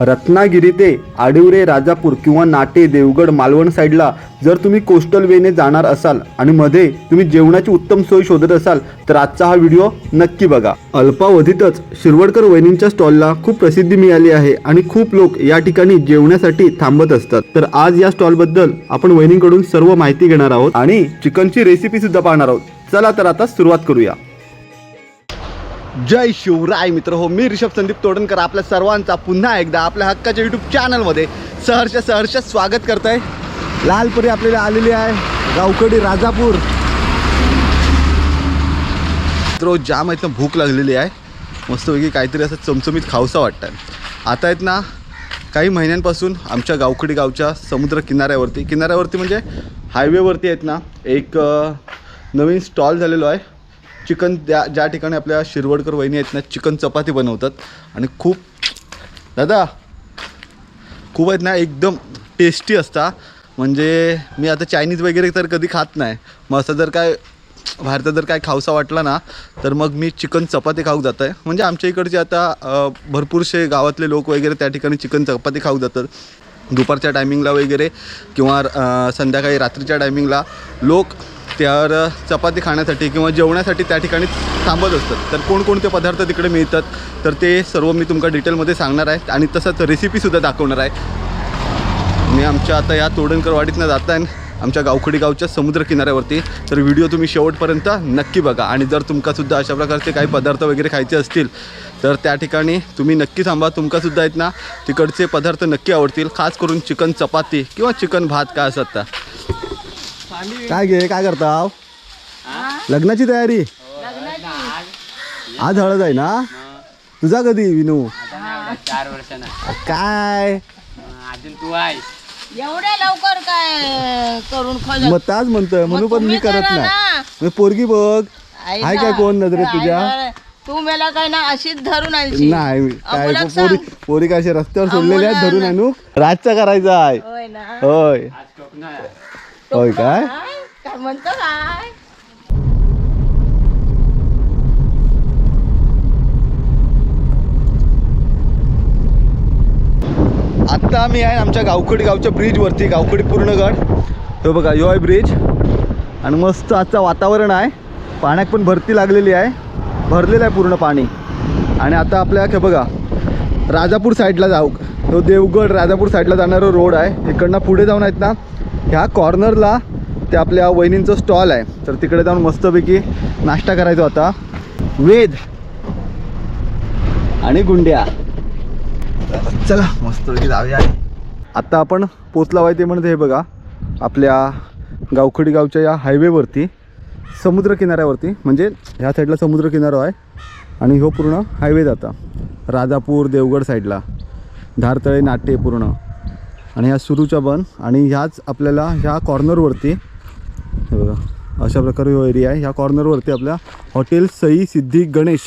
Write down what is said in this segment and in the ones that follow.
रत्नागिरी ते आडिवरे राजापूर किंवा नाटे देवगड मालवण साईडला जर तुम्ही कोस्टल वेने जाणार असाल आणि मध्ये तुम्ही जेवणाची उत्तम सोय शोधत असाल तर आजचा हा व्हिडिओ नक्की बघा. अल्पावधीतच शिरवडकर वहिनींच्या स्टॉलला खूप प्रसिद्धी मिळाली आहे आणि खूप लोक या ठिकाणी जेवण्यासाठी थांबत असतात. तर आज या स्टॉलबद्दल आपण वहिनींकडून सर्व माहिती घेणार आहोत आणि चिकनची रेसिपी सुद्धा पाहणार आहोत. चला तर आता सुरुवात करूया. जय शिवराय मित्र. हो मी ऋषभ संदीप तोडणकर आपल्या सर्वांचा पुन्हा एकदा आपल्या हक्काच्या यूट्यूब चॅनलमध्ये सहर्ष सहर्ष स्वागत करत आहे लालपुरी आपल्याला आलेली आहे गावकडी राजापूर. मित्र जाम आहेत ना भूक लागलेली आहे. मस्तपैकी काहीतरी असं चमचमीत खावसा वाटतं आता आहेत ना काही महिन्यांपासून आमच्या गावकडी गावच्या समुद्र किनाऱ्यावरती. किनाऱ्यावरती म्हणजे हायवेवरती आहेत ना एक नवीन स्टॉल झालेलो आहे. चिकन त्या ज्या ठिकाणी आपल्या शिरवडकर वहिनी आहेत ना चिकन चपाती बनवतात. आणि खूप दादा खूप आहेत ना एकदम टेस्टी असता. म्हणजे मी आता चायनीज वगैरे तर कधी खात नाही. मग असं जर काय भारतात जर काय खावसा वाटला ना तर मग मी चिकन चपाती खाऊ जात आहे म्हणजे आमच्या इकडचे आता भरपूरसे गावातले लोक वगैरे त्या ठिकाणी चिकन चपाती खाऊ जातात. दुपारच्या टायमिंगला वगैरे किंवा संध्याकाळी रात्रीच्या टायमिंगला लोक त्यावर चपाती खाण्यासाठी किंवा जेवण्यासाठी त्या ठिकाणी थांबत असतात. तर कोणकोणते पदार्थ तिकडे मिळतात? तर ते सर्व मी तुमका डिटेलमध्ये सांगणार आहे आणि तसंच रेसिपीसुद्धा दाखवणार आहे. मी आमच्या आता या तोडणकरवाडीतनं जात आहे आमच्या गावखडी गावच्या समुद्रकिनाऱ्यावरती. तर व्हिडिओ तुम्ही शेवटपर्यंत नक्की बघा. आणि जर तुमकासुद्धा अशा प्रकारचे काही पदार्थ वगैरे खायचे असतील तर त्या ठिकाणी तुम्ही नक्की थांबा. तुमकासुद्धा आहेत ना तिकडचे पदार्थ नक्की आवडतील. खास करून चिकन चपाती किंवा चिकन भात काय असतात काय घे काय करता लग्नाची तयारी? आज हळद आहे ना? तुझा कधी विनू? चार वर्षांना. काय? अजून तू आहेस. एवढ्या लवकर काय करून मग ताच म्हणतोय म्हणून पण मी करत करा नाही. ना. मग पोरगी बघ. आई आहे ना. काय कोण नजरेत आई तुझ्या? ना. तू मला काय ना अशीच धरून आणशील. नाही काय पोरी सांग. पोरी काय अशा रस्त्यावर सोडलेल्या आहेत धरून आणू रातचा करायचा आहे. होय ना. होय. आज आहे. होय काय काय काय म्हणतो काय आत्ता आम्ही आहे आमच्या गावखडी गावच्या ब्रिजवरती गावखडी पूर्णगड हे बघा यो आहे ब्रिज आणि मस्त आजचं वातावरण आहे. पाण्यात पण भरती लागलेली आहे. भरलेलं आहे पूर्ण पाणी. आणि आता आपल्या हे बघा राजापूर साईडला जाऊ. तो देवगड राजापूर साईडला जाणारा रोड आहे. इकडनं पुढे जाऊन आहेत ना ह्या कॉर्नरला ते आपल्या वहिनींचं स्टॉल आहे. तर तिकडे जाऊन मस्तपैकी नाश्ता करायचा होता वेद आणि गुंड्या. चला मस्तपैकी जाऊया आत्ता आपण पोचला आहे ते म्हणजे हे बघा आपल्या गावखडी गावच्या या हायवेवरती समुद्र किनाऱ्यावरती म्हणजे ह्या साईडला समुद्रकिनारा आहे आणि ह्यो पूर्ण हायवे जाता. राजापूर देवगड साईडला. धारतळे नाटे पूर्ण आणि ह्या सुरूच्या बन आणि ह्याच आपल्याला ह्या कॉर्नरवरती हे बघा अशा प्रकारे ह्यो एरिया आहे. ह्या कॉर्नरवरती आपल्या हॉटेल सई सिद्धी गणेश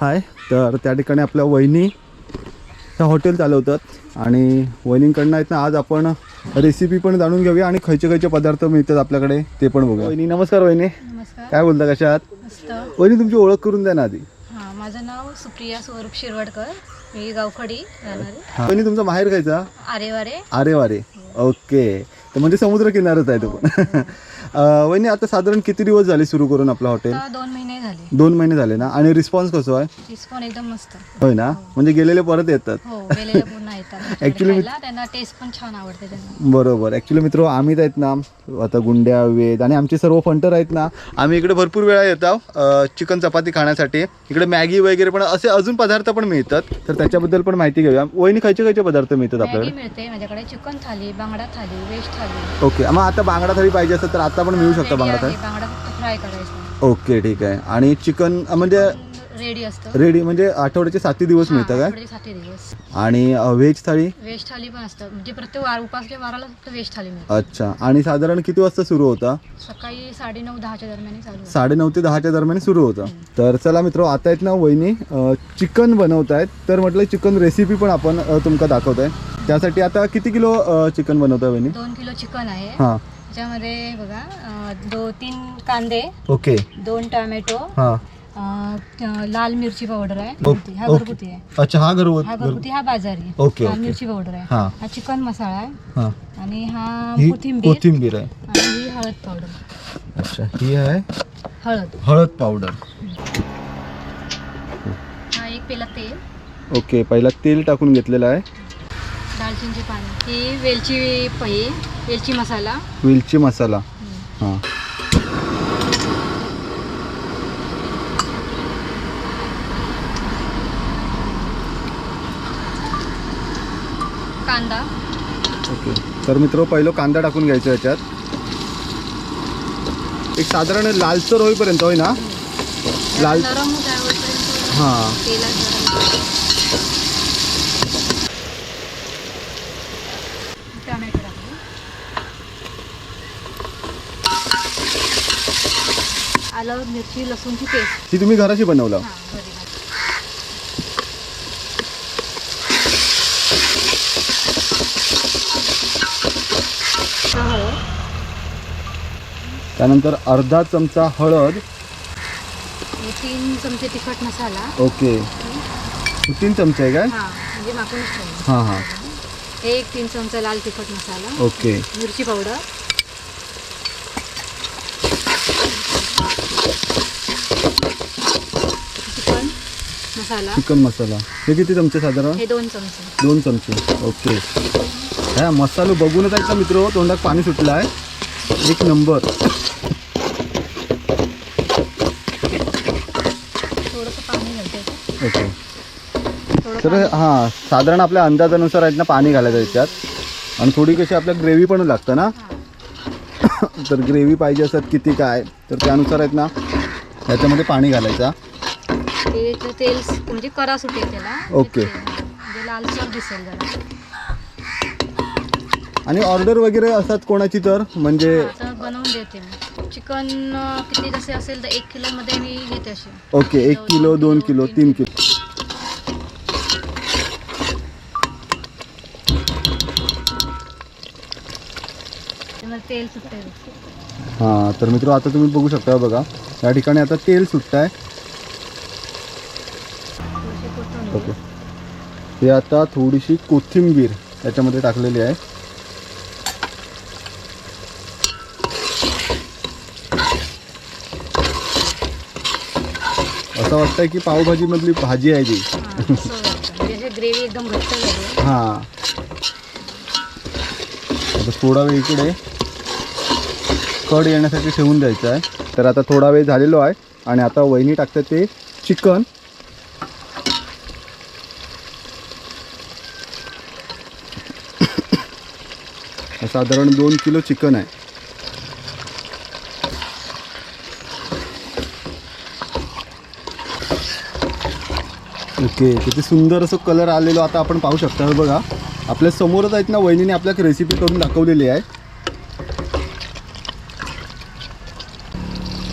हाय. तर त्या ठिकाणी आपल्या वहिनी ह्या हॉटेल चालवतात. आणि वहिनींकडनं आहेत ना आज आपण रेसिपी पण जाणून घेऊया आणि खयचे खयचे पदार्थ मिळतात आपल्याकडे ते पण बघूया. वहिनी नमस्कार वहिनी. नमस्कार. काय बोलता कशा आहात? वहिनी तुमची ओळख करून द्या ना आधी. हा माझं नाव सुप्रिया स्वरूप शिरवडकर. मी गावखडी राहणारे. तुमचा माहेर खायचा? आरे वारे अरे वारे ओके. तर म्हणजे समुद्र किनारच आहे तो पण. अं, वहिनी आता साधारण किती दिवस झाले सुरू करून आपलं हॉटेल दोन महिने झाले. दोन महिने झाले ना? आणि रिस्पॉन्स कसं आहे? रिस्पॉन एकदम मस्त. होय ना? म्हणजे गेलेले परत येतात. हो गेलेले पुन्हा येतात. आमच्याकडे Actually मी- खायला. त्यांना टेस्ट पण छान आवडते त्यांना. बरोबर. ॲक्च्युली मित्र आम्ही आहेत ना आता गुंड्या वेद आणि आमचे सर्व फंटर आहेत ना आम्ही इकडे भरपूर वेळा येतो चिकन चपाती खाण्यासाठी. इकडे मॅगी वगैरे पण असे अजून पदार्थ पण मिळतात. तर त्याच्याबद्दल पण माहिती घेऊया. वहिनी खायचे खायचे पदार्थ मिळतात मॅगी आपल्याकडे? मिळते माझ्याकडे चिकन थाली बांगडा थाली व्हेज थाली. ओके. मग आता बांगडा थाळी पाहिजे असेल तर आता पण मिळू शकतं रेडी बांगडा आहे. थाळी बांगडा फक्त फ्राय करायचा. ओके ठीक आहे. आणि चिकन म्हणजे रेडी असतं. रेडी म्हणजे आठवड्याचे साती दिवस मिळतं काय? आठवड्याचे सातही दिवस. आणि व्हेज थाळी? व्हेज थाली पण असतं. म्हणजे प्रत्येक वार उपासल्या वाराला फक्त थाली मिळते. अच्छा. आणि साधारण किती वाजता सुरू होता? सकाळी साडेनऊ दहाच्या दरम्यान चालू. साडेनऊ ते दहाच्या दरम्यान सुरू होतं. तर चला मित्र आता आहेत ना वहिनी चिकन बनवत आहेत तर म्हटलं चिकन रेसिपी पण आपण अ, तुमका दाखवत आहे त्यासाठी आता किती किलो चिकन बनवत आहे वहिनी? दोन किलो चिकन आहे. हां. त्याच्यामध्ये बघा दो तीन कांदे ओके. दोन टोमॅटो हां. अं, लाल मिरची पावडर आहे. घरगुती. हा घरगुती आहे. अच्छा हा हा घरगुती घरगुती हा बाजारी आहे. ओके, लाल ओके. मिरची पावडर आहे. हा. हा चिकन मसाला आहे. हां. आणि हा ही कोथिंबीर. कोथिंबीर आहे. आणि ही हळद पावडर. अच्छा ही आहे? हळद. हळद पावडर. हा एक पेला तेल. ओके पहिला तेल टाकून घेतलेलं आहे. दालचिनीचे पाणी ही वेलची पही वेलची मसाला. वेलची मसाला. हां. कांदा. ओके. तर मित्र पहिलं कांदा टाकून घ्यायचा याच्यात. एक साधारण लालसर होईपर्यंत होय ना? लाल हां तेलात जरा टमॅटो टाकले आलं मिरची लसूणची पेस्ट. ती तुम्ही घराशी बनवलं. हां घरी त्यानंतर अर्धा चमचा हळद. तीन चमचे तिखट मसाला. ओके. तीन चमचे आहे काय? हां म्हणजे मागूनच ठेवलं हां. हां एक तीन चमचा लाल तिखट मसाला. ओके. मिरची powder chicken masala. Chicken masala. हे किती चमचे साधारण? हे दोन चमचे. दोन चमचे. ओके. ह्या मसालो बघूनच आहे का मित्र तोंडात पाणी सुटलं आहे एक नंबर. थोडंसं पाणी घालते. याच्यात. ओके तर. हां साधारण आपल्या अंदाजानुसार आहेत ना पाणी घालायचं याच्यात आणि थोडी कशी आपल्या ग्रेव्ही पण लागतं ना? हां. तर ग्रेव्ही पाहिजे असत किती काय तर त्यानुसार आहेत ना याच्यामध्ये पाणी घालायचा. तेल म्हणजे करा सुटेल त्याला. ओके. म्हणजे लालसर दिसेल जरा. आणि ऑर्डर वगैरे असतात कोणाची तर? म्हणजे आता बनवून देते मी. चिकन किती जसे असेल तर एक किलोमध्ये मी घेते असे. ओके एक किलो दोन किलो तीन किलो. तेल सुटते हां तर मित्र आता तुम्ही बघू शकता बघा. या ठिकाणी आता तेल सुटत आहे. ओके. हे आता थोडीशी कोथिंबीर याच्यामध्ये टाकलेली आहे. असं वाटतंय की पावभाजीमधली भाजी आहे ती. हां. म्हणजे ग्रेव्ही एकदम घट्ट झाली हां. आता थोडा वेळ इकडे कड येण्यासाठी ठेवून द्यायचं आहे. तर आता थोडा वेळ झालेलो आहे आणि आता वहिनी टाकतात ते चिकन. साधारण दोन किलो चिकन आहे. ओके किती सुंदर असं कलर आलेलो आता आपण पाहू शकता. हे बघा आपल्या समोरच आहेत ना वहिनीने आपल्याला रेसिपी करून दाखवलेली आहे.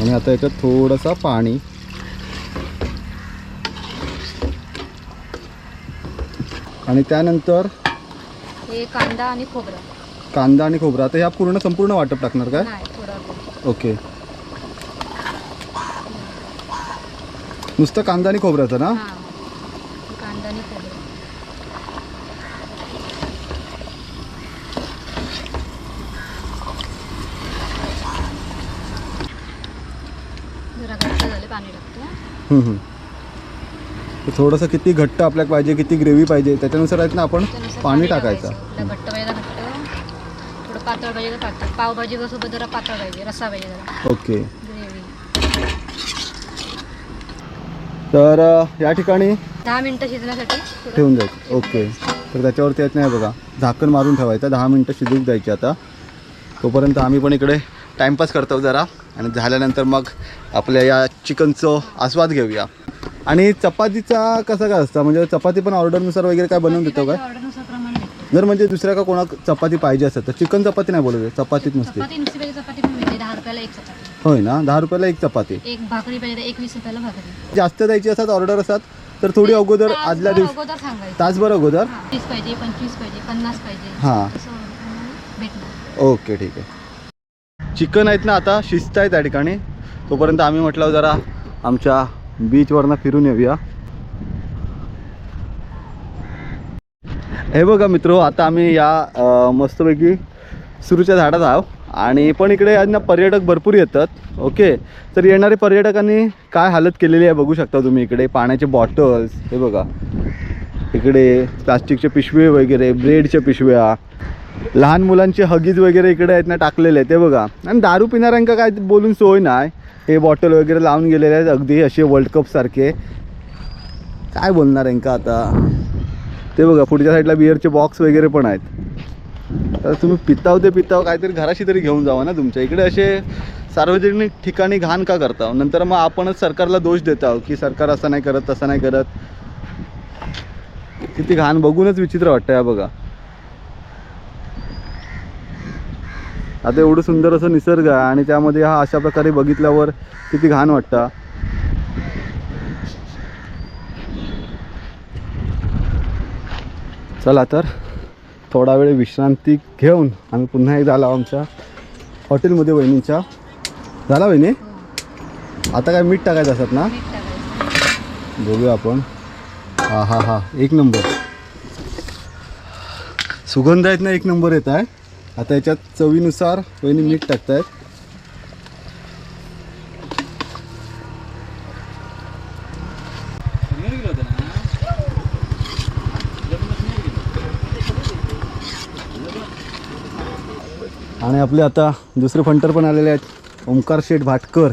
आणि आता याच्यात थोडंसं पाणी. आणि त्यानंतर हे कांदा आणि खोबरं. कांदा आणि खोबरं. आता ह्या पूर्ण संपूर्ण वाटप टाकणार काय? नाही थोडं ओके. नुसतं कांदा आणि खोबऱ्याचं ना? हां. कांदा आणि खोबरं. जरा घट्ट झाले पाणी टाकतो हम्म. तर थोडंसं किती घट्ट आपल्याला पाहिजे किती ग्रेव्ही पाहिजे त्याच्यानुसार आहेत ना आपण त्यानुसार पाणी टाकायचं. आपल्याला घट्ट पातळ पाहिजे तर पातळ. पावभाजी सोबत जरा पातळ पाहिजे रस्सा पाहिजे जरा. ओके. ग्रेव्ही. तर अ, या ठिकाणी दहा मिनटं शिजण्यासाठी. थोडं ठेवून द्यायचं. ओके. तर त्याच्यावरती येत नाही बघा. झाकण मारून ठेवायचं. दहा मिनटं शिजूक द्यायची आता. तोपर्यंत आम्ही पण इकडे टाईमपास करतो जरा. आणि झाल्यानंतर मग आपल्या या चिकनचं आस्वाद घेऊया. आणि चपातीचा कसं काय असतं? म्हणजे चपाती पण ऑर्डरनुसार वगैरे काय बनवून देतो काय. जर म्हणजे दुसऱ्या का कोणा चपाती पाहिजे असेल तर चिकन चपाती नाही बोलवते चपातीत नसते. चपाती नुसती पाहिजे चपाती पण मिळते दहा रुपयाला एक चपाती. होय ना दहा रुपयाला एक चपाती. एक भाकरी पाहिजे तर एक वीस रुपयाला भाकरी. जास्त द्यायची असतात ऑर्डर असतात तर थोडी अगोदर आदल्या दिवशी अगोदर सांगायचं. तासभर अगोदर? हां, पाहिजे पंचवीस पाहिजे पन्नास पाहिजे. हां. असं प्रमाणे भेटणार. ओके ठीक आहे. चिकन आहेत ना आता शिजत आहे त्या ठिकाणी. तोपर्यंत आम्ही म्हटलं जरा आमच्या बीचवरनं फिरून येऊया. हे बघा मित्र आता आम्ही या मस्तपैकी सुरूच्या झाडात आहोत. आणि पण इकडे यांना पर्यटक भरपूर येतात ओके? तर येणारे पर्यटकांनी काय हालत केलेली आहे बघू शकता तुम्ही इकडे. पाण्याचे बॉटल्स हे बघा. इकडे प्लास्टिकचे पिशवे वगैरे ब्रेडच्या पिशव्या लहान मुलांचे हगीज वगैरे इकडे आहेत ना टाकलेले आहेत ते बघा. आणि दारू पिणाऱ्यांका काय बोलून सोय नाही. हे बॉटल वगैरे लावून गेलेले आहेत अगदी असे वर्ल्ड कपसारखे काय बोलणार यांका आता? ते बघा पुढच्या साईडला बिअरचे बॉक्स वगैरे पण आहेत. तर तुम्ही पिताव ते पिताव काहीतरी घराशी तरी घेऊन जावा ना तुमच्या. इकडे असे सार्वजनिक ठिकाणी घाण का करता हो? नंतर मग आपणच सरकारला दोष देतो हो, की सरकार असं नाही करत तसं नाही करत. किती घाण बघूनच विचित्र वाटतं या बघा. आता एवढं सुंदर असं निसर्ग आहे आणि त्यामध्ये हा अशा प्रकारे बघितल्यावर किती घाण वाटतं. चला तर थोडा वेळ विश्रांती घेऊन आम्ही पुन्हा एकदा आलो आमच्या हॉटेलमध्ये वहिनीच्या. झाला वहिनी? आता काय मीठ टाकायचं असतात ना? बघूया आपण. हा हा हा. एक नंबर. सुगंध आहेत ना एक नंबर येत आहे. आता याच्यात चवीनुसार वहिनी मीठ टाकतायत आणि आपले आता दुसरे फंटर पण आलेले आहेत. ओंकार शेठ भाटकर.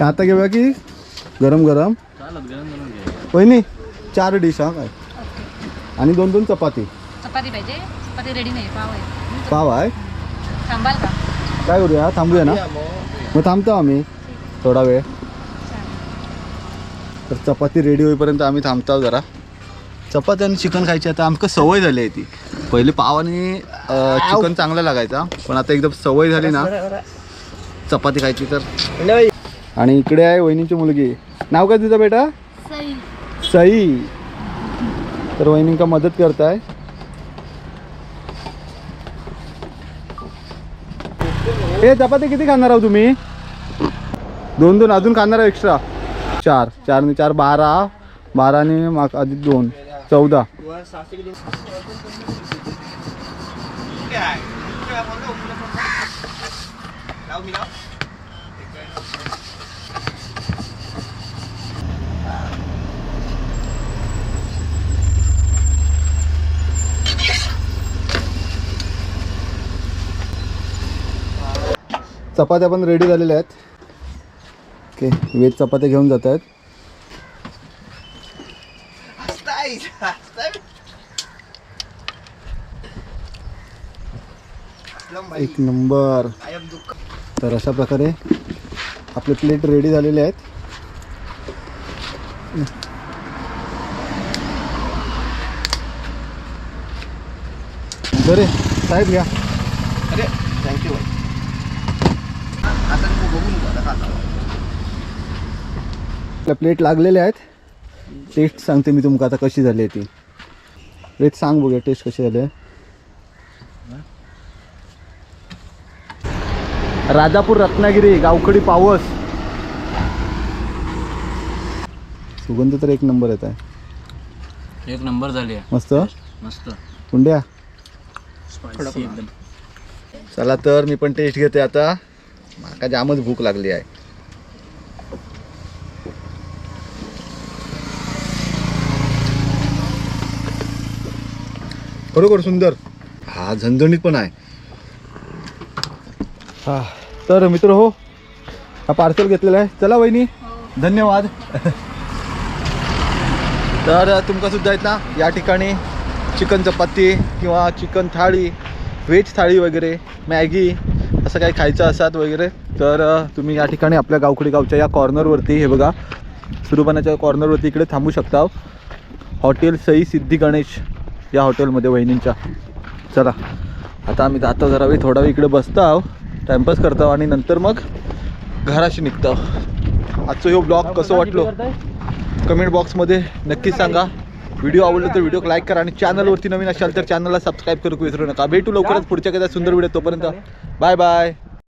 आता घेऊया की गरम गरम. वहिनी चार डिश हा काय? आणि दोन दोन चपाती. चपाती पाहिजे. चपाती रेडी नाही पाव आहे. पाव आहे? थांबाल का? काय करूया? थांबूया ना? मग थांबतो आम्ही. थोडा वेळ. तर चपाती रेडी होईपर्यंत आम्ही थांबतो जरा. चपाती आणि चिकन खायची आता आमका सवय झाली आहे ती. पहिले पाव आणि अं, चिकन चांगला लागायचा पण आता एकदम सवय झाली ना. चपाती खायची तर. आणि इकडे आहे वहिनीची मुलगी. नाव काय तिचं बेटा? सई. तर वहिनींका मदत करताय. हे चपाती किती खाणार आहो तुम्ही? दोन दोन. अजून खाणार एक्स्ट्रा. चार. चार आणि चार बारा. बारा आणि माग आधी दोन. चौदा. चपात्या पण रेडी झालेल्या आहेत. ओके वेज चपात्या घेऊन जात आहेत एक नंबर. तर अशा प्रकारे आपले प्लेट रेडी झालेले आहेत. बरे साहेब घ्या अरे थँक्यू आता बघून प्लेट लागलेल्या आहेत. टेस्ट सांगते मी तुमका आता कशी झाली आहे ती. रेट सांग बघूया टेस्ट कशी झाली. राजापूर रत्नागिरी गावखडी पावस. सुगंध तर एक नंबर येत आहे. एक नंबर झाली आहे. मस्त? मस्त. कुंड्या? एकदम. चला तर मी पण टेस्ट घेते आता. माका जामच भूक लागली आहे. खरोखर सुंदर. हा झणझणीत पण आहे. हा तर मित्र हो हा पार्सल घेतलेला आहे. चला वहिनी. धन्यवाद. तर तुमका सुद्धा आहेत ना या ठिकाणी चिकन चपाती किंवा चिकन थाळी व्हेज थाळी वगैरे मॅगी असं काही खायचं असतात वगैरे तर तुम्ही या ठिकाणी आपल्या गावखडी गावच्या या कॉर्नरवरती हे बघा सुरुपानाच्या कॉर्नरवरती इकडे थांबू शकता. हॉटेल सई सिद्धी गणेश. या हॉटेलमध्ये वहिनींच्या. चला आता आम्ही जातो जरा वेळ थोडा वेळ इकडे बसतो आहो टाइमपास करतो आणि नंतर मग घराशी निघतो आजचं ह्यो ब्लॉग कसं वाटलो? कमेंट बॉक्समध्ये नक्कीच सांगा. व्हिडिओ आवडला तर व्हिडिओ लाईक करा आणि चॅनलवरती नवीन असाल तर चॅनलला सबस्क्राईब करू विसरू नका. भेटू लवकरच पुढच्या एखाद्या सुंदर व्हिडिओ तोपर्यंत. Bye bye